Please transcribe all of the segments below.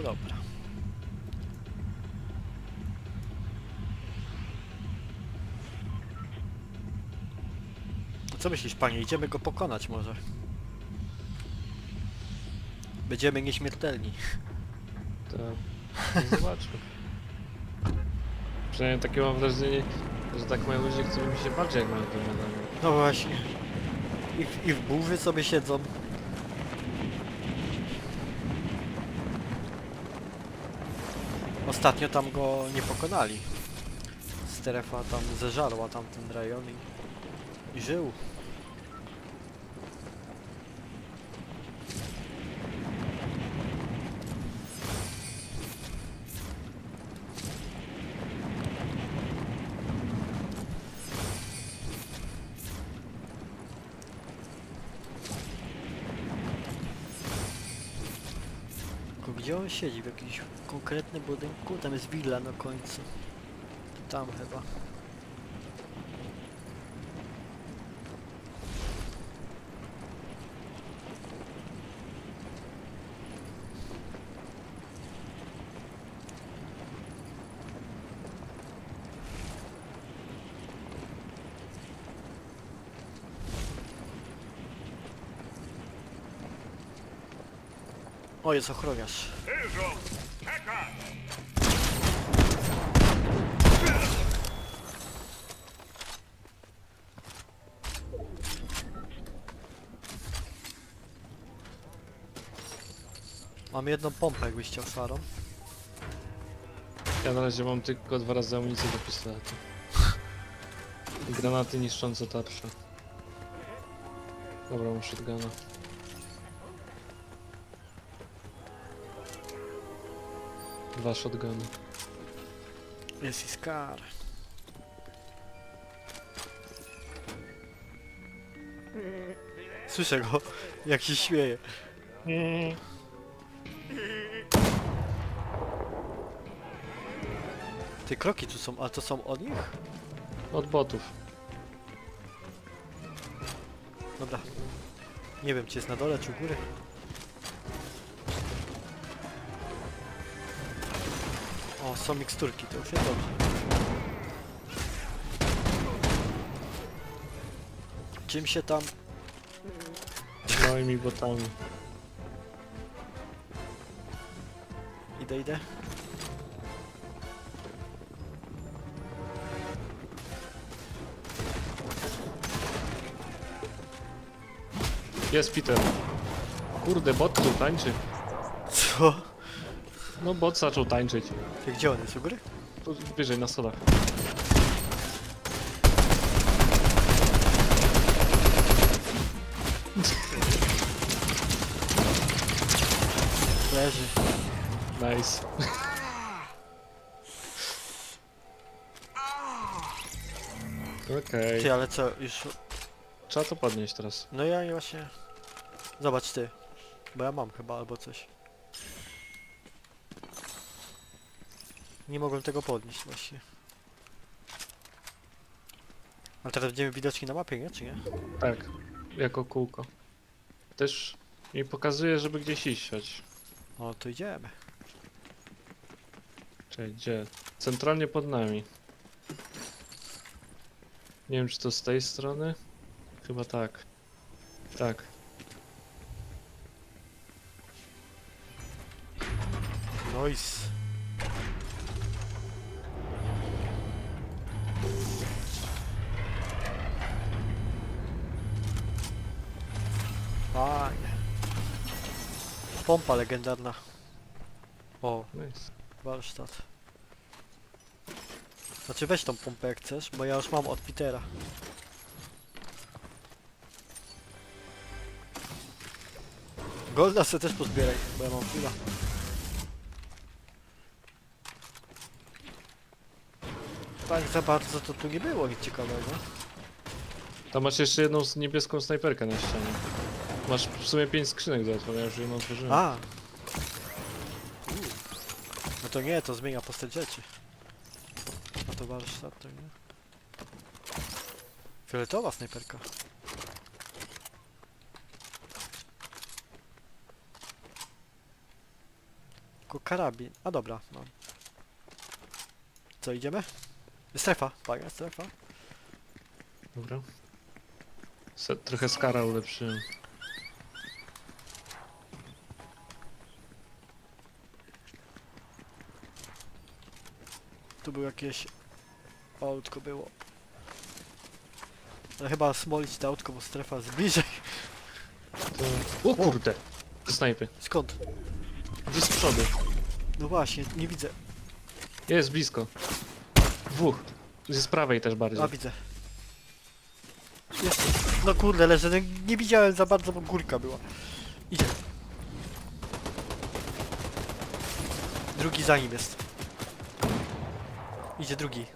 No dobra. Co myślisz, panie? Idziemy go pokonać może. Będziemy nieśmiertelni. Tak. Zobaczmy. Przynajmniej takie mam wrażenie, że tak mają ludzie, którzy mi się bardziej jak mają te medale. No właśnie. I w, i w burzy sobie siedzą. Ostatnio tam go nie pokonali. Strefa tam zeżarła tamten rejon i, i żył. Siedzi? W jakimś konkretnym budynku? Tam jest willa na końcu. Tam chyba. O, jest ochroniarz. Mam jedną pompę, jakbyś chciał szarą. Ja na razie mam tylko dwa razy amunicję do pistoletu. I granaty niszczące tarcze. Dobra, mam shotguna. Dwa shotguny. Jest i Scar. Słyszę go, jak się śmieje. Te kroki tu są, a to są od nich? Od botów. Dobra. Nie wiem, czy jest na dole, czy u góry. O, są miksturki, to już jest dobrze. Czym się tam... Z małymi botami. Idę, idę. Jest Peter. Kurde, bot tu tańczy. Co? No bot zaczął tańczyć. Ty, Gdzie on jest, u góry? Tu wyżej na schodach. Leży. Nice. Okej. Ty, ale co, już... Trzeba to podnieść teraz. No ja nie właśnie... Zobacz ty. Bo ja mam chyba albo coś. Nie mogłem tego podnieść właśnie. Ale teraz będziemy widoczni na mapie, nie? Czy nie? Tak. Jako kółko. Też mi pokazuje, żeby gdzieś iść. Chodź. No to idziemy. Czekaj, gdzie? Centralnie pod nami. Nie wiem, czy to z tej strony? Chyba tak. Tak. Nice. Fajnie. Pompa legendarna. O, Nice. warsztat. Znaczy weź tą pompę jak chcesz, bo ja już mam od Petera. Golda se też pozbieraj, bo ja mam chwila. Tak za bardzo to tu nie było nic ciekawego. Tam masz jeszcze jedną z niebieską snajperkę na ścianie. Masz w sumie pięć skrzynek do otworzenia, już jedną otworzyłem. A! U. No to nie, to zmienia postać rzeczy. A to warsztat, to nie. Fioletowa snajperka. Tylko karabin. A dobra, no. Co, idziemy? Strefa, panie, strefa. Dobra. Se, trochę skara ulepszyłem. Tu było jakieś autko było. Ale chyba smolić to autko, bo strefa jest bliżej. O kurde! Ze snajpy. Skąd? Gdzieś z przodu. No właśnie, nie widzę. Jest blisko. Dwóch. Z prawej też bardziej. A widzę. Jest. No kurde, leżę. No, nie widziałem za bardzo, bo górka była. Idzie. Drugi za nim jest. Idzie drugi.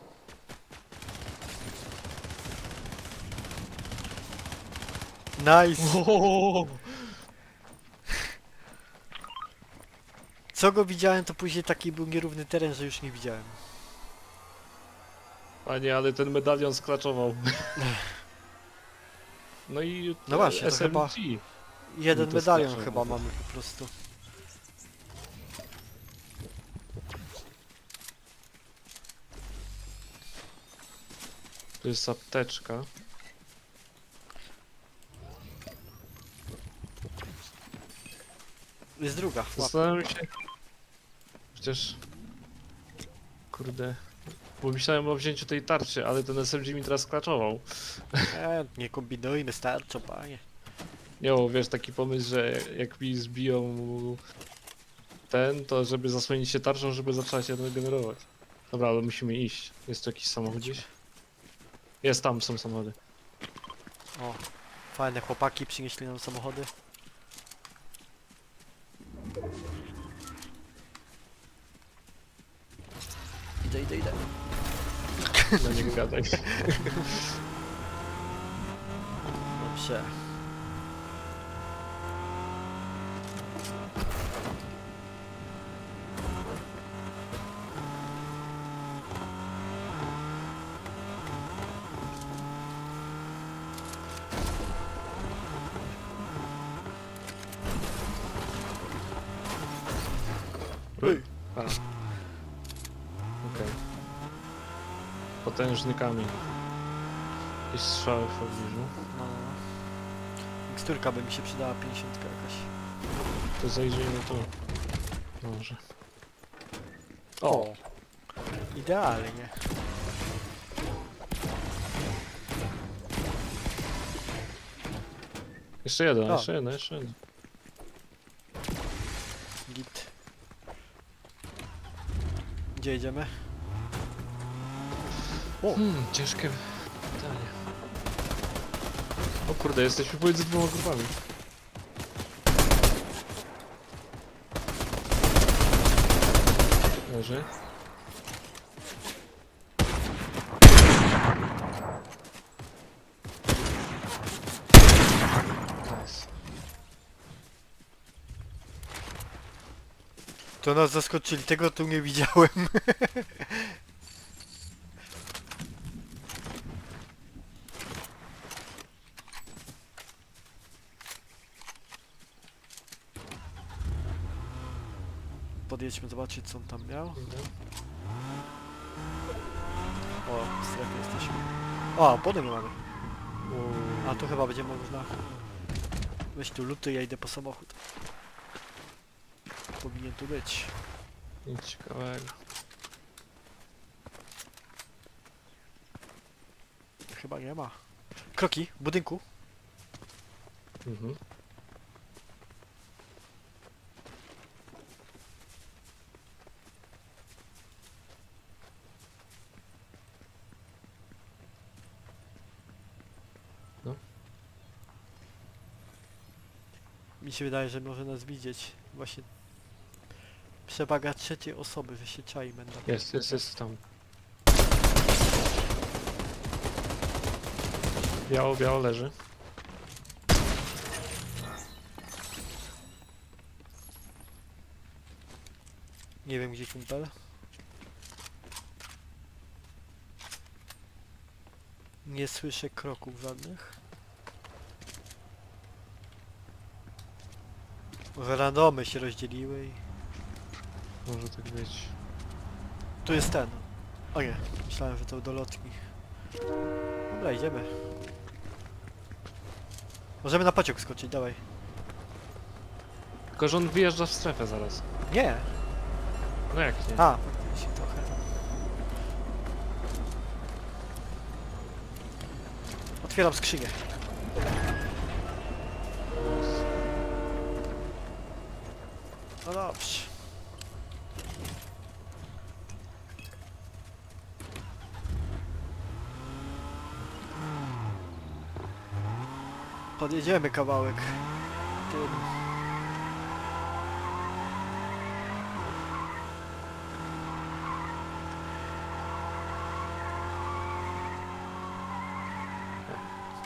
Nice! Co go widziałem, to później taki był nierówny teren, że już nie widziałem. Panie, ale ten medalion sklaczował. No i No właśnie, to SMG. chyba- Jeden No to medalion straszne chyba było. mamy po prostu. To jest apteczka. Jest druga. Zastanawiam się... Przecież... Kurde... Bo myślałem o wzięciu tej tarczy, ale ten SMG mi teraz sklaczował. E, nie kombinujmy, starczą panie. Nie, bo wiesz, taki pomysł, że jak mi zbiją ten, to żeby zasłonić się tarczą, żeby zaczęła się regenerować. Dobra, ale musimy iść. Jest tu jakiś samochód gdzieś? Jest tam, są samochody. O, fajne chłopaki przynieśli nam samochody. Idę, idę, idę. No nie gadaj. Dobrze. Potężny kamień. Jakieś strzały w pobliżu. No, no, no. Miksturka by mi się przydała, 50 jakaś. To zajrzyjmy tu. Może. O! Idealnie. Jeszcze jeden, O. jeszcze jeden, jeszcze jeden. Git. Gdzie jedziemy? O! Hmm, ciężkie pytanie. O kurde, jesteśmy pomiędzy dwoma grupami. Leży. Nice. To nas zaskoczyli, tego tu nie widziałem. Podjedźmy zobaczyć co on tam miał. O, w strefie jesteśmy. O, podem mamy. Uuu. A tu chyba będzie można... Weź tu luty, ja idę po samochód. Powinien tu być. Nic ciekawego. Chyba nie ma. Kroki w budynku. Mhm. Się wydaje, że może nas widzieć. Właśnie przewaga trzeciej osoby, że się czai będą. Jest, jest, jest tam. Biało, biało leży. Nie wiem gdzie kumpel. Nie słyszę kroków żadnych. Może randomy się rozdzieliły i... Może tak być. Tu jest ten. O nie, myślałem, że to do lotni. Dobra, idziemy. Możemy na pociąg skoczyć, dawaj. Tylko, że on wyjeżdża w strefę zaraz. Nie! No jak nie? A, faktycznie trochę. Otwieram skrzynię. No dobrze. Podjedziemy kawałek. Tym.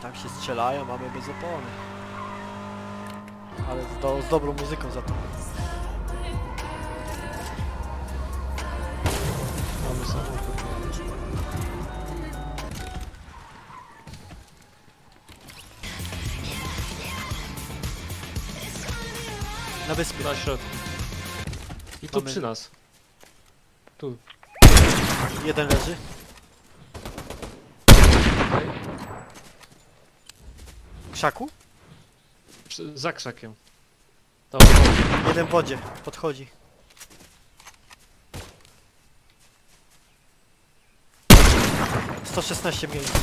Tam się strzelają, mamy bez opony. Ale z, do, z dobrą muzyką za to. Samochód. Na wyspie. Na środku. I tu Mamy- przy nas. Tu. Jeden leży. W krzaku? Przy, za krzakiem. Dobra. Jeden w wodzie. Podchodzi. Sto szesnaście miejsc. Na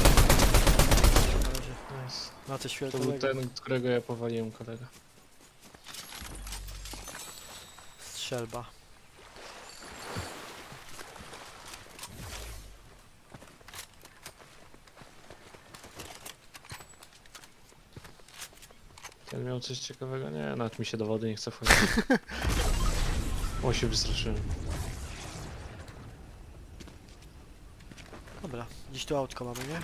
razie. Nice. Na coś To był ten, którego ja powaliłem kolega. Strzelba. Ten miał coś ciekawego? Nie, nawet mi się do wody nie chce wchodzić. O, się wystraszyłem. Dobra, dziś tu autko mamy, nie?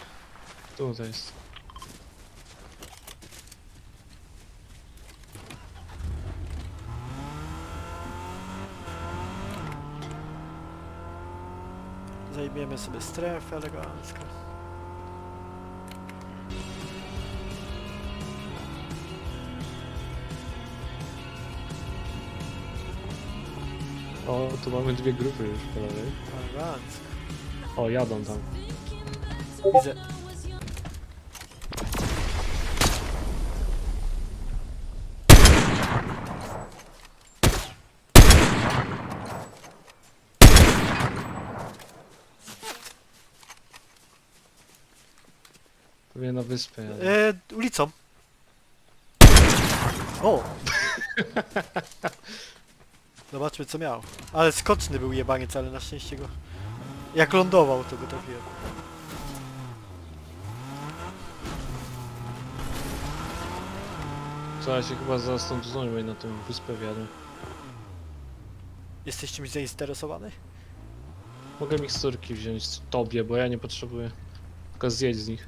Tu to jest. Zajmiemy sobie strefę elegancko. O, tu mamy dwie grupy już po lewej. Elegancko. O, jadą tam. Widzę. Pewnie na wyspę jadą. E, ulicą. O! Zobaczmy co miał. Ale skoczny był jebaniec, ale na szczęście go... Jak lądował to go trafiłem. Trzeba się chyba zaraz stąd znajomej na tą wyspę wjadę. Jesteś czymś zainteresowany? Mogę miksturki wziąć tobie, bo ja nie potrzebuję. Tylko zjedź z nich.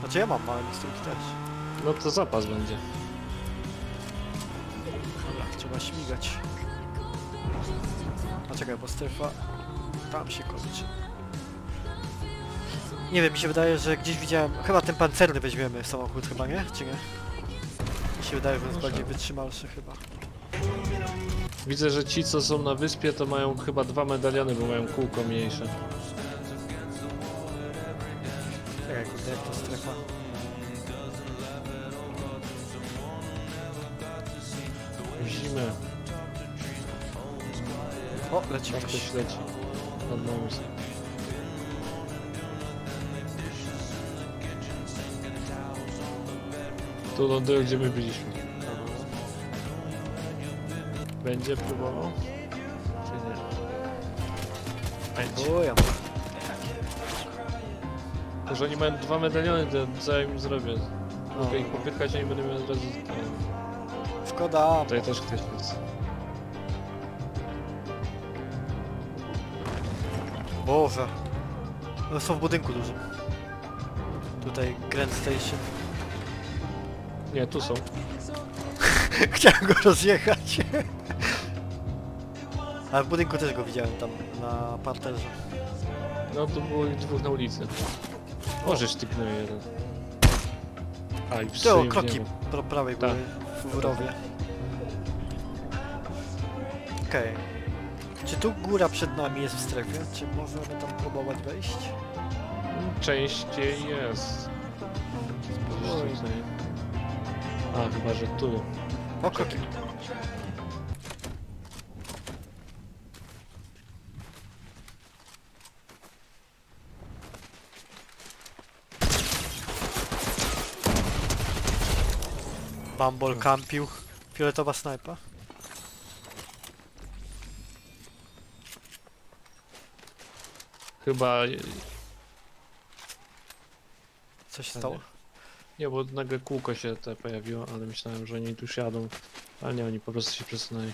Znaczy ja mam małe miksturki też. No to zapas będzie. Dobra, trzeba śmigać. A czekaj, bo strefa tam się kończy. Nie wiem, mi się wydaje, że gdzieś widziałem... Chyba ten pancerny weźmiemy samochód chyba, nie? Czy nie? Mi się wydaje, że jest Może. bardziej wytrzymalszy chyba. Widzę, że ci co są na wyspie to mają chyba dwa medaliony, bo mają kółko mniejsze. Tam ktoś. leci. Nad nami. Tu lądują gdzie my byliśmy. Będzie próbował? Czy nie? Będzie. O, ja To, że oni mają dwa medaliony, to co ja im zrobię? no, Mogę ich popychać, a oni będą mieli od razu... Szkoda, Tutaj też ktoś jest. Boże. No są w budynku dużym. Tutaj Grand Station. Nie, tu są. Chciałem go rozjechać. Ale w budynku też go widziałem tam na parterze. No tu było ich dwóch na ulicy. Możesz tyknął jeden. A i Te o, strzelił w kroki po prawej Tak. były w rowie. Okej. Czy tu góra przed nami jest w strefie? Czy możemy tam próbować wejść? Częściej jest. Sobie. A, chyba, że tu. O, kroki. Bumble kampił. Fioletowa snajpa. Chyba... Co się stało? Nie, bo nagle kółko się te pojawiło, ale myślałem, że oni tu jadą. Ale nie, oni po prostu się przesunęli.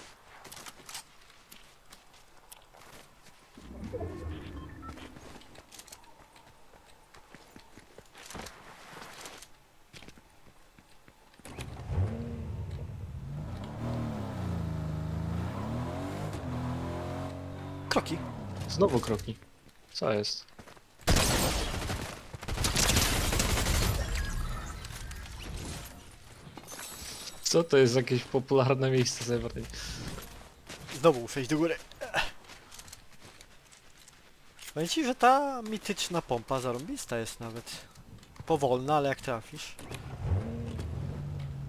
Kroki. Znowu kroki. Co jest? Co to jest jakieś popularne miejsce zebrań? Znowu muszę iść do góry. Powiem że ta mityczna pompa zarąbista jest nawet. Powolna, ale jak trafisz.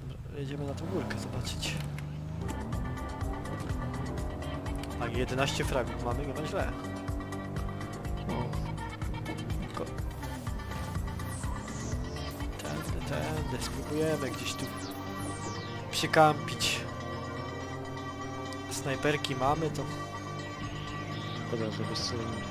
Dobra, Jedziemy na tą górkę zobaczyć. A 11 fragów mamy, ma źle. Tędy, spróbujemy gdzieś tu przykampić. Snajperki mamy, to bez celownika.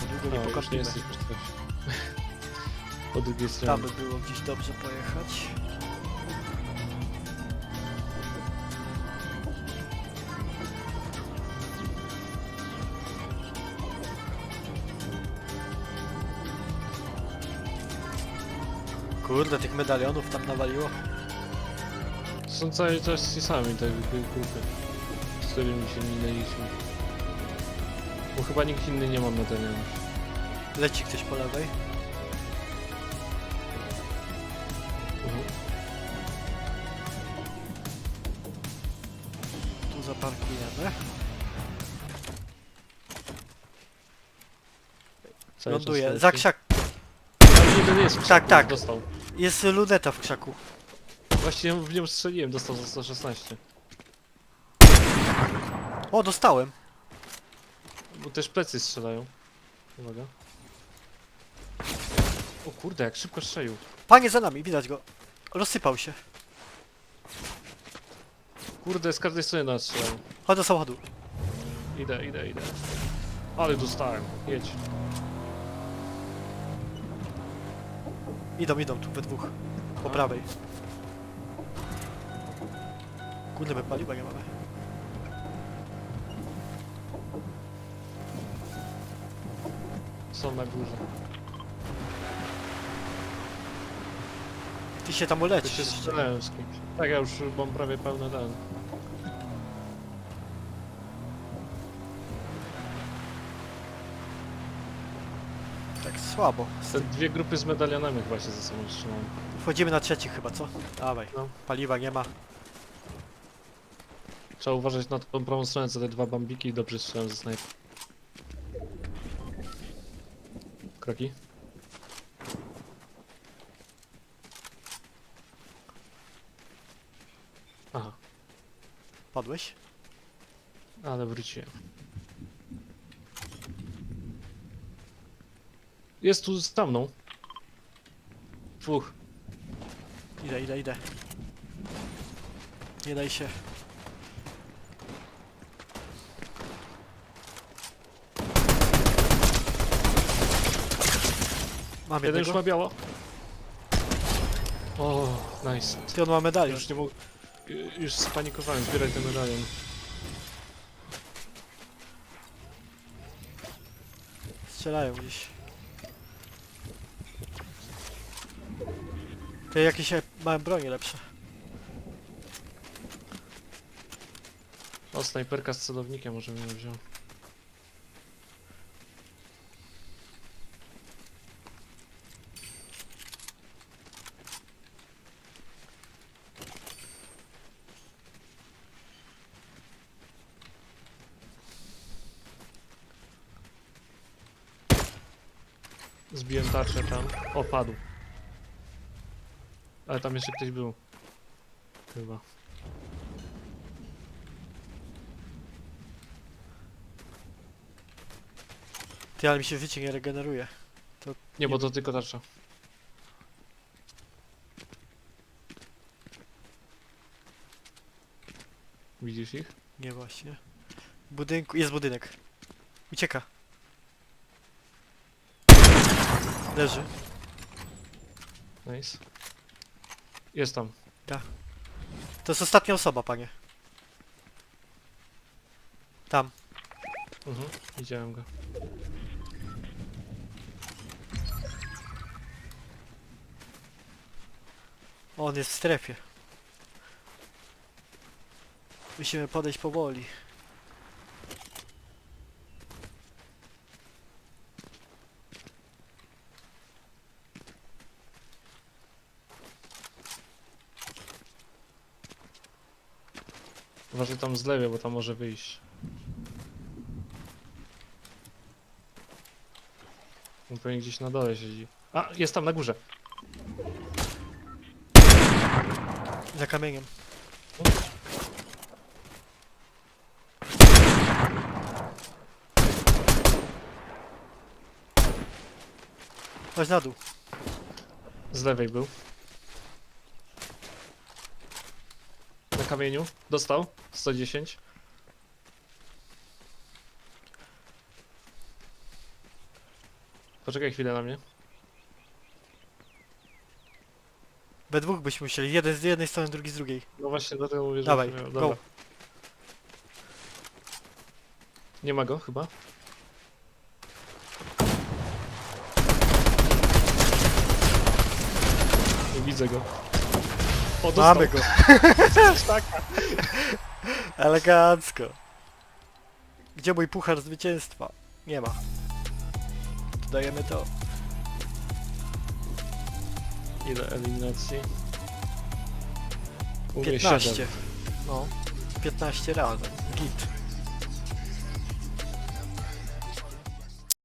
to długo nie No, nie pokapimy. jesteś przy strefie. Po drugiej Tam stronie. by było gdzieś dobrze pojechać. Kurde, tych medalionów tam nawaliło. Są cały czas ci sami te gru- grupy, z którymi się minęliśmy. Bo chyba nikt inny nie ma medalionów. Leci ktoś po lewej. Mhm. Tu zaparkujemy. Cały czas Ląduje. leci. Za krzak. Ale jeden jest w krzaku, Tak, tak. Dostał. Jest luneta w krzaku. Właśnie w nią strzeliłem, dostał za 116. O, dostałem. Bo też plecy strzelają. Uwaga. O kurde, jak szybko strzelił. Panie za nami, widać go. Rozsypał się. Kurde, z każdej strony nas strzelają. Chodź do samochodu. Idę, idę, idę. Ale dostałem. Jedź. Idą, idą tu we dwóch. Po prawej. Kurde, my paliwa nie mamy. Są na górze. Ty się tam To uleczysz. się strzelają z kimś. Tak, ja już mam prawie pełny ten. Słabo. Te dwie grupy z medalionami chyba się ze sobą strzelają. Wchodzimy na trzeci chyba, co? Dawaj. No. Paliwa nie ma. Trzeba uważać na tą prawą stronę, co te dwa bambiki dobrze strzelają ze snajpy. Kroki? Aha, Padłeś? ale wróciłem. Jest tu za mną. Dwóch. Idę, idę, idę. Nie daj się. Mam Jeden już jednego. ma biało. O, nice. Ty on ma medalion. Już nie mógł. Już spanikowałem, zbierać ten medalion. Strzelają gdzieś. Ja jakieś e, mam broni lepsze. O, snajperka z celownikiem może mi wziął. Zbiłem tarczę tam. O, padł. Ale tam jeszcze ktoś był. Chyba. Ty, ale mi się życie nie regeneruje. Nie, bo to tylko tarcza. Widzisz ich? Nie właśnie. W budynku, jest budynek. Ucieka. Leży. Nice. Jest tam. To jest ostatnia osoba, panie. Tam. Mhm, widziałem go. On jest w strefie. Musimy podejść powoli. Uważaj tam z lewej, bo tam może wyjść. On pewnie gdzieś na dole siedzi. A, jest tam na górze. Za kamieniem. Chodź na dół. Z lewej był. Kamieniu. Dostał. 110. Poczekaj chwilę na mnie. We dwóch byśmy musieli. Jeden z jednej strony, drugi z drugiej. No właśnie dlatego mówię, że... Dawaj, go. dobra. Nie ma go chyba. Nie widzę go. O, dostał. Mamy go. Tak. Elegancko. Gdzie mój puchar zwycięstwa? Nie ma. To dajemy to. Ile eliminacji? U mnie 15. siedem. No. 15 razy. Git.